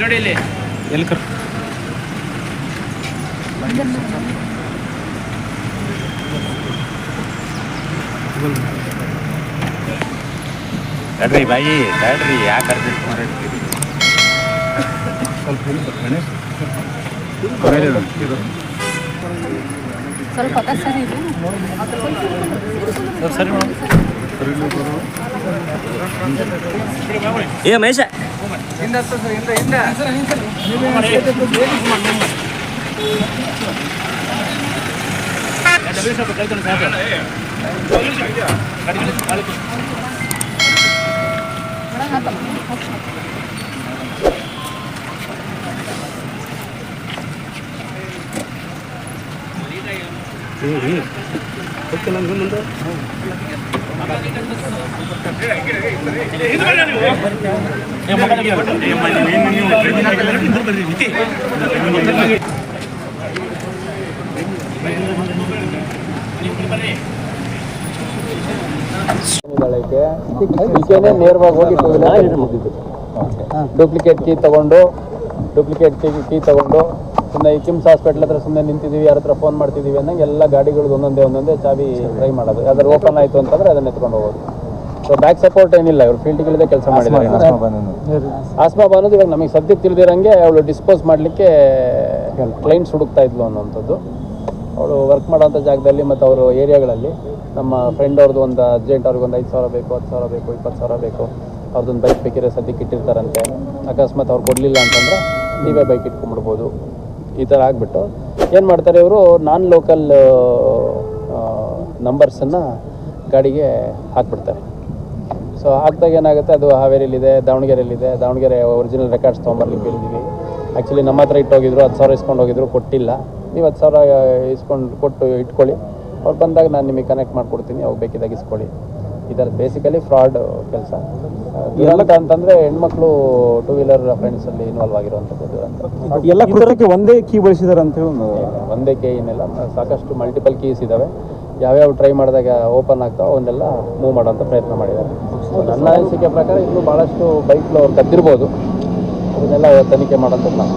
ನೋಡಿ ಇಲ್ಲಿ. ಎಲ್ಲಿ ಕರ್ ತಡ್ರಿ ಬಾಯಿ ತಡ್ರಿ ಯಾಕೆ ಅರ್ಜೆಂಟ್ ಮಾಡಿರ್ತೀರಿ ಸ್ವಲ್ಪ ಸ್ವಲ್ಪ ಸರಿ ಇದೆ ಸರಿ ಮೇಡಮ್. ಏ ಮಹೇಶ ಸ್ವಲ್ಪ ಕೈಕೊಂಡು ಸಾಕು ಒಳಗೆ ಹಾಕಮ್ಮ ಹ್ಞೂ ಹ್ಞೂ ಗೊತ್ತಿಲ್ಲ ಅಂದ್ರೆ ಮುಂದೆ ಈಕೆನೇ ನೇರವಾಗಿ ಹೋಗಿ ಡೂಪ್ಲಿಕೇಟ್ ಕೀ ತಗೊಂಡು ಡೂಪ್ಲಿಕೇಟ್ ಕೀ ತಗೊಂಡು ಸುಮ್ಮನೆ ಈ ಕಿಮ್ಸ್ ಹಾಸ್ಪಿಟ್ಲ್ ಹತ್ರ ಸುಮ್ಮನೆ ನಿಂತಿದ್ದೀವಿ ಯಾರ ಹತ್ರ ಫೋನ್ ಮಾಡ್ತಿದ್ದೀವಿ ಅನ್ನಂಗೆ ಎಲ್ಲ ಗಾಡಿಗಳಿಗೆ ಒಂದೊಂದೇ ಒಂದೊಂದೇ ಚಾವಿ ಟ್ರೈ ಮಾಡೋದು. ಯಾವ್ದಾದ್ರು ಓಪನ್ ಆಯಿತು ಅಂತಂದ್ರೆ ಅದನ್ನ ಎತ್ಕೊಂಡು ಹೋಗೋದು. ಸೊ ಬ್ಯಾಕ್ ಸಪೋರ್ಟ್ ಏನಿಲ್ಲ ಇವ್ರು ಫೀಲ್ಡ್ಗಳಿದೆ ಕೆಲಸ ಮಾಡಿದ್ದಾರೆ. ಆಸ್ಮಾ ಅನ್ನೋದು ಇವಾಗ ನಮಗೆ ಸದ್ಯಕ್ಕೆ ತಿಳಿದಿರಂಗೆ ಅವಳು ಡಿಸ್ಪೋಸ್ ಮಾಡಲಿಕ್ಕೆ ಕ್ಲೈಂಟ್ಸ್ ಹುಡುಕ್ತಾ ಇದ್ಲು ಅನ್ನೋಂಥದ್ದು ಅವಳು ವರ್ಕ್ ಮಾಡೋಂಥ ಜಾಗದಲ್ಲಿ ಮತ್ತು ಅವರು ಏರಿಯಾಗಳಲ್ಲಿ ನಮ್ಮ ಫ್ರೆಂಡ್ ಅವ್ರದ್ದು ಒಂದು ಅರ್ಜೆಂಟ್ ಅವ್ರಿಗೆ ಒಂದು ಐದು ಸಾವಿರ ಬೇಕು ಹತ್ತು ಸಾವಿರ ಬೇಕು ಇಪ್ಪತ್ತು ಸಾವಿರ ಬೇಕು. ಅವ್ರದ್ದೊಂದು ಬೈಕ್ ಬೇಕಿದ್ರೆ ಸದ್ಯಕ್ಕೆ ಇಟ್ಟಿರ್ತಾರಂತೆ. ಅಕಸ್ಮಾತ್ ಅವ್ರು ಕೊಡಲಿಲ್ಲ ಅಂತಂದರೆ ನೀವೇ ಬೈಕ್ ಇಟ್ಕೊಂಡ್ಬಿಡ್ಬೋದು. ಈ ಥರ ಆಗಿಬಿಟ್ಟು ಏನು ಮಾಡ್ತಾರೆ ಇವರು? ನಾನ್ ಲೋಕಲ್ ನಂಬರ್ಸನ್ನು ಗಾಡಿಗೆ ಹಾಕ್ಬಿಡ್ತಾರೆ. ಸೊ ಹಾಕ್ದಾಗ ಏನಾಗುತ್ತೆ? ಅದು ಹಾವೇರಿಯಲ್ಲಿದೆ, ದಾವಣಗೆರೆಯಲ್ಲಿದೆ. ದಾವಣಗೆರೆ ಒರಿಜಿನಲ್ ರೆಕಾರ್ಡ್ಸ್ ತೊಗೊಂಬರ್ಲಿಕ್ಕೆ ಹೇಳಿದ್ವಿ. ಆ್ಯಕ್ಚುಲಿ ನಮ್ಮ ಹತ್ರ ಇಟ್ಟೋಗಿದ್ರು, ಹತ್ತು ಸಾವಿರ ಇಸ್ಕೊಂಡು ಹೋಗಿದ್ರು, ಕೊಟ್ಟಿಲ್ಲ. ನೀವು ಹತ್ತು ಸಾವಿರ ಇಸ್ಕೊಂಡು ಕೊಟ್ಟು ಇಟ್ಕೊಳ್ಳಿ. ಅವ್ರು ಬಂದಾಗ ನಾನು ನಿಮಗೆ ಕನೆಕ್ಟ್ ಮಾಡಿಕೊಡ್ತೀನಿ ಅವ್ರು ಬೇಕಿದ್ದಾಗ ಇಸ್ಕೊಳ್ಳಿ. ಇದರ ಬೇಸಿಕಲಿ ಫ್ರಾಡ್ ಕೆಲಸ. ದುರಂತ ಅಂತಂದ್ರೆ ಹೆಣ್ಮಕ್ಳು ಟೂ ವೀಲರ್ ಫ್ರೆಂಡ್ಸ್ ಅಲ್ಲಿ ಇನ್ವಾಲ್ವ್ ಆಗಿರುವಂತದ್ದು ದುರಂತ. ಎಲ್ಲ ಕೃತ್ಯಕ್ಕೆ ಒಂದೇ ಕೀ ಬಳಸಿದಾರೆ ಅಂತ ಹೇಳಿ ಒಂದು ಕೀ ಏನಿಲ್ಲ. ಸಾಕಷ್ಟು ಮಲ್ಟಿಪಲ್ ಕೀಸ್ ಇದಾವೆ. ಯಾವ್ಯಾವ ಟ್ರೈ ಮಾಡಿದಾಗ ಓಪನ್ ಆಗ್ತಾವೆ ಅವನ್ನೆಲ್ಲ ಮೂವ್ ಮಾಡೋಂಥ ಪ್ರಯತ್ನ ಮಾಡಿದ್ದಾರೆ. ನನ್ನ ಅನಿಸಿಕೆ ಪ್ರಕಾರ ಇನ್ನೂ ಭಾಳಷ್ಟು ಬೈಕ್ಲು ಅವ್ರು ಕದ್ದಿರ್ಬೋದು. ಅದನ್ನೆಲ್ಲ ತನಿಖೆ ಮಾಡೋಂಥದ್ದು ನಾವು.